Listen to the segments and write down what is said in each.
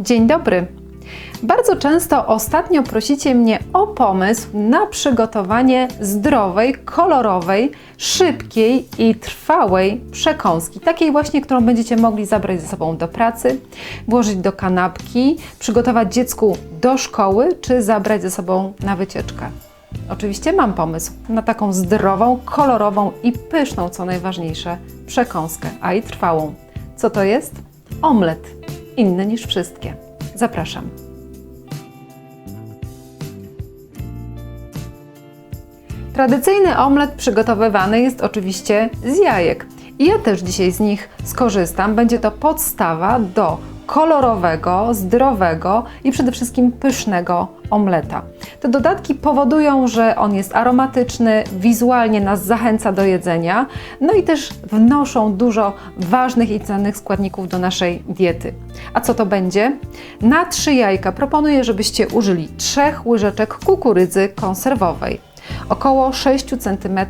Dzień dobry. Bardzo często ostatnio prosicie mnie o pomysł na przygotowanie zdrowej, kolorowej, szybkiej i trwałej przekąski. Takiej właśnie, którą będziecie mogli zabrać ze sobą do pracy, włożyć do kanapki, przygotować dziecku do szkoły czy zabrać ze sobą na wycieczkę. Oczywiście mam pomysł na taką zdrową, kolorową i pyszną, co najważniejsze, przekąskę, a i trwałą. Co to jest? Omlet. Inny niż wszystkie. Zapraszam. Tradycyjny omlet przygotowywany jest oczywiście z jajek. Ja też dzisiaj z nich skorzystam. Będzie to podstawa do kolorowego, zdrowego i przede wszystkim pysznego omleta. Te dodatki powodują, że on jest aromatyczny, wizualnie nas zachęca do jedzenia, no i też wnoszą dużo ważnych i cennych składników do naszej diety. A co to będzie? Na trzy jajka proponuję, żebyście użyli trzech łyżeczek kukurydzy konserwowej około 6 cm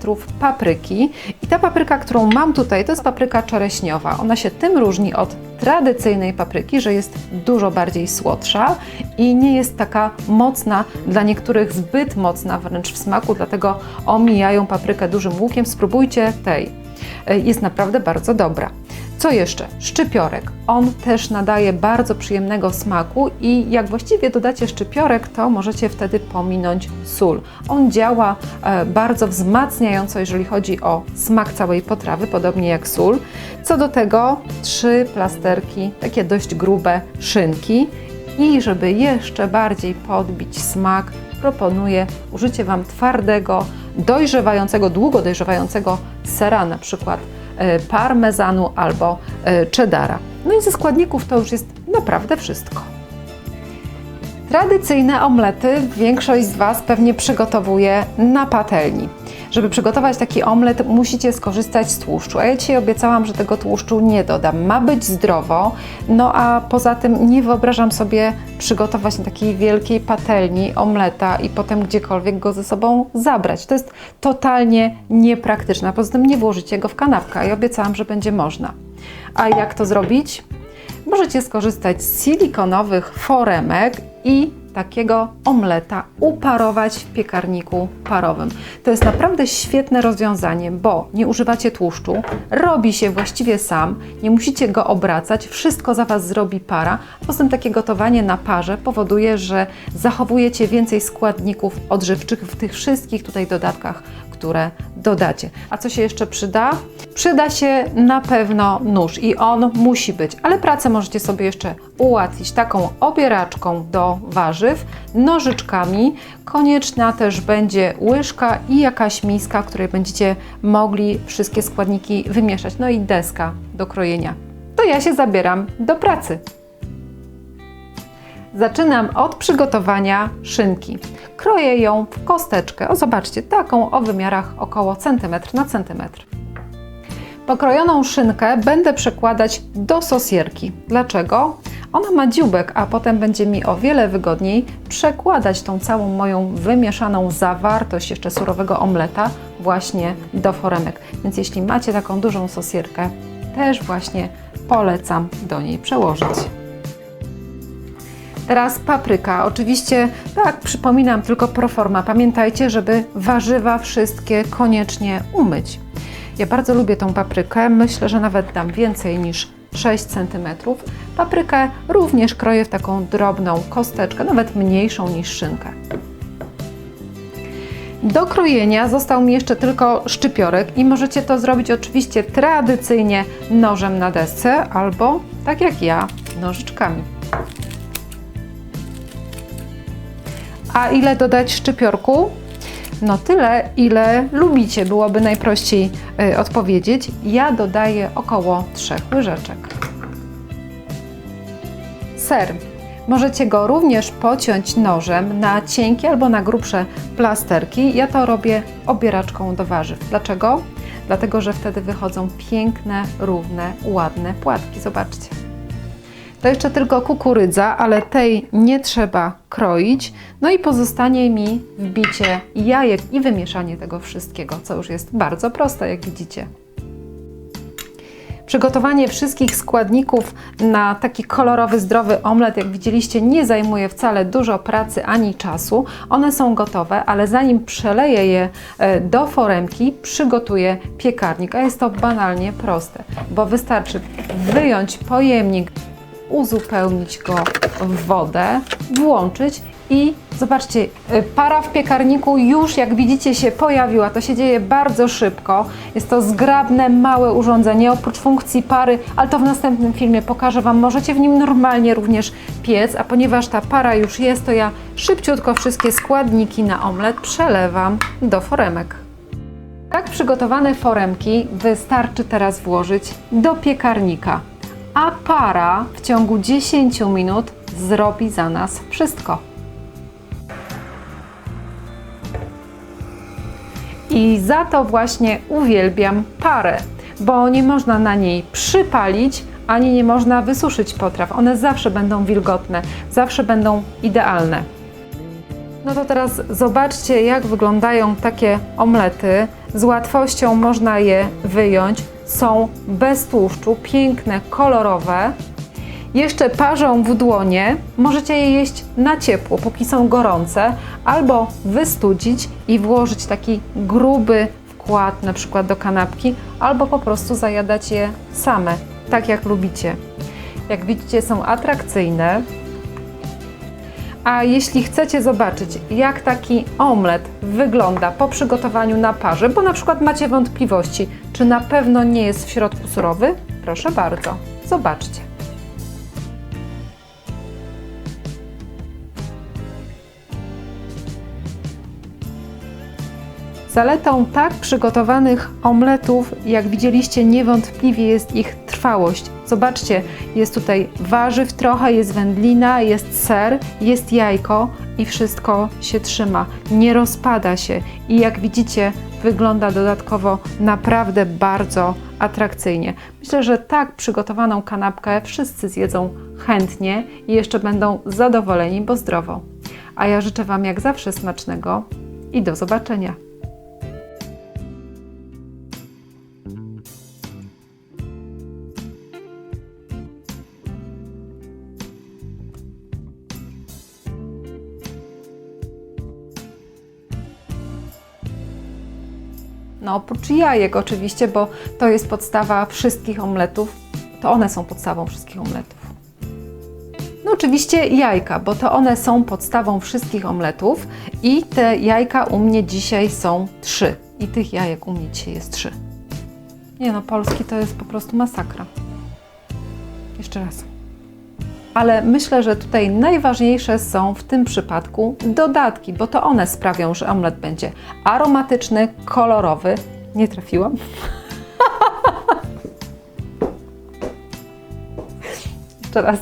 papryki. I ta papryka, którą mam tutaj, to jest papryka czereśniowa. Ona się tym różni od tradycyjnej papryki, że jest dużo bardziej słodsza i nie jest taka mocna, dla niektórych zbyt mocna wręcz w smaku, dlatego omijają paprykę dużym łukiem. Spróbujcie tej. Jest naprawdę bardzo dobra. Co jeszcze? Szczypiorek. On też nadaje bardzo przyjemnego smaku i jak właściwie dodacie szczypiorek, to możecie wtedy pominąć sól. On działa e, bardzo wzmacniająco, jeżeli chodzi o smak całej potrawy, podobnie jak sól. Co do tego, trzy plasterki, takie dość grube szynki i żeby jeszcze bardziej podbić smak, proponuję użycie Wam twardego, dojrzewającego, długo dojrzewającego sera, na przykład parmezanu albo e, cheddara. No i ze składników to już jest naprawdę wszystko. Tradycyjne omlety większość z Was pewnie przygotowuje na patelni. Żeby przygotować taki omlet, musicie skorzystać z tłuszczu. A ja dzisiaj obiecałam, że tego tłuszczu nie dodam. Ma być zdrowo, no a poza tym nie wyobrażam sobie przygotować na takiej wielkiej patelni omleta i potem gdziekolwiek go ze sobą zabrać. To jest totalnie niepraktyczne. Poza tym nie włożycie go w kanapkę. Ja obiecałam, że będzie można. A jak to zrobić? Możecie skorzystać z silikonowych foremek i takiego omleta uparować w piekarniku parowym. To jest naprawdę świetne rozwiązanie, bo nie używacie tłuszczu, robi się właściwie sam, nie musicie go obracać, wszystko za Was zrobi para. Poza tym takie gotowanie na parze powoduje, że zachowujecie więcej składników odżywczych w tych wszystkich tutaj dodatkach, które dodacie. A co się jeszcze przyda? Przyda się na pewno nóż i on musi być, ale pracę możecie sobie jeszcze ułatwić taką obieraczką do warzyw, nożyczkami. Konieczna też będzie łyżka i jakaś miska, w której będziecie mogli wszystkie składniki wymieszać. No i deska do krojenia. To ja się zabieram do pracy. Zaczynam od przygotowania szynki. Kroję ją w kosteczkę, o zobaczcie, taką o wymiarach około centymetr na centymetr. Pokrojoną szynkę będę przekładać do sosierki. Dlaczego? Ona ma dziubek, a potem będzie mi o wiele wygodniej przekładać tą całą moją wymieszaną zawartość jeszcze surowego omleta właśnie do foremek. Więc jeśli macie taką dużą sosierkę, też właśnie polecam do niej przełożyć. Teraz papryka. Oczywiście, tak, przypominam tylko proforma. Pamiętajcie, żeby warzywa wszystkie koniecznie umyć. Ja bardzo lubię tą paprykę. Myślę, że nawet dam więcej niż 6 cm. Paprykę również kroję w taką drobną kosteczkę, nawet mniejszą niż szynkę. Do krojenia został mi jeszcze tylko szczypiorek i możecie to zrobić oczywiście tradycyjnie nożem na desce albo tak jak ja, nożyczkami. A ile dodać szczypiorku? No tyle, ile lubicie, byłoby najprościej y, odpowiedzieć. Ja dodaję około 3 łyżeczek. Ser. Możecie go również pociąć nożem na cienkie albo na grubsze plasterki. Ja to robię obieraczką do warzyw. Dlaczego? Dlatego, że wtedy wychodzą piękne, równe, ładne płatki. Zobaczcie. To jeszcze tylko kukurydza, ale tej nie trzeba kroić. No i pozostanie mi wbicie jajek i wymieszanie tego wszystkiego, co już jest bardzo proste, jak widzicie. Przygotowanie wszystkich składników na taki kolorowy, zdrowy omlet, jak widzieliście, nie zajmuje wcale dużo pracy ani czasu. One są gotowe, ale zanim przeleję je e, do foremki, przygotuję piekarnik. A jest to banalnie proste, bo wystarczy wyjąć pojemnik, uzupełnić go w wodę, włączyć i zobaczcie, y, para w piekarniku już jak widzicie się pojawiła. To się dzieje bardzo szybko. Jest to zgrabne, małe urządzenie oprócz funkcji pary, ale to w następnym filmie pokażę Wam. Możecie w nim normalnie również piec, a ponieważ ta para już jest, to ja szybciutko wszystkie składniki na omlet przelewam do foremek. Tak przygotowane foremki wystarczy teraz włożyć do piekarnika, a para w ciągu 10 minut zrobi za nas wszystko. I za to właśnie uwielbiam parę, bo nie można na niej przypalić, ani nie można wysuszyć potraw. One zawsze będą wilgotne, zawsze będą idealne. No to teraz zobaczcie, jak wyglądają takie omlety. Z łatwością można je wyjąć. Są bez tłuszczu, piękne, kolorowe. Jeszcze parzą w dłonie. Możecie je jeść na ciepło, póki są gorące, albo wystudzić i włożyć taki gruby wkład, na przykład do kanapki, albo po prostu zajadać je same, tak jak lubicie. Jak widzicie, są atrakcyjne, a jeśli chcecie zobaczyć, jak taki omlet wygląda po przygotowaniu na parze, bo na przykład macie wątpliwości, czy na pewno nie jest w środku surowy, proszę bardzo, zobaczcie. Zaletą tak przygotowanych omletów, jak widzieliście, niewątpliwie jest ich trwałość. Zobaczcie, jest tutaj warzyw trochę, jest wędlina, jest ser, jest jajko i wszystko się trzyma, nie rozpada się i jak widzicie, wygląda dodatkowo naprawdę bardzo atrakcyjnie. Myślę, że tak przygotowaną kanapkę wszyscy zjedzą chętnie i jeszcze będą zadowoleni, bo zdrowo. A ja życzę Wam jak zawsze smacznego i do zobaczenia. No, oprócz jajek oczywiście, bo to jest podstawa wszystkich omletów. To one są podstawą wszystkich omletów. No oczywiście jajka, bo to one są podstawą wszystkich omletów i te jajka u mnie dzisiaj są trzy. I tych jajek u mnie dzisiaj jest trzy. Nie no, polski to jest po prostu masakra. Jeszcze raz. Ale myślę, że tutaj najważniejsze są w tym przypadku dodatki, bo to one sprawią, że omlet będzie aromatyczny, kolorowy. Nie trafiłam. Jeszcze raz.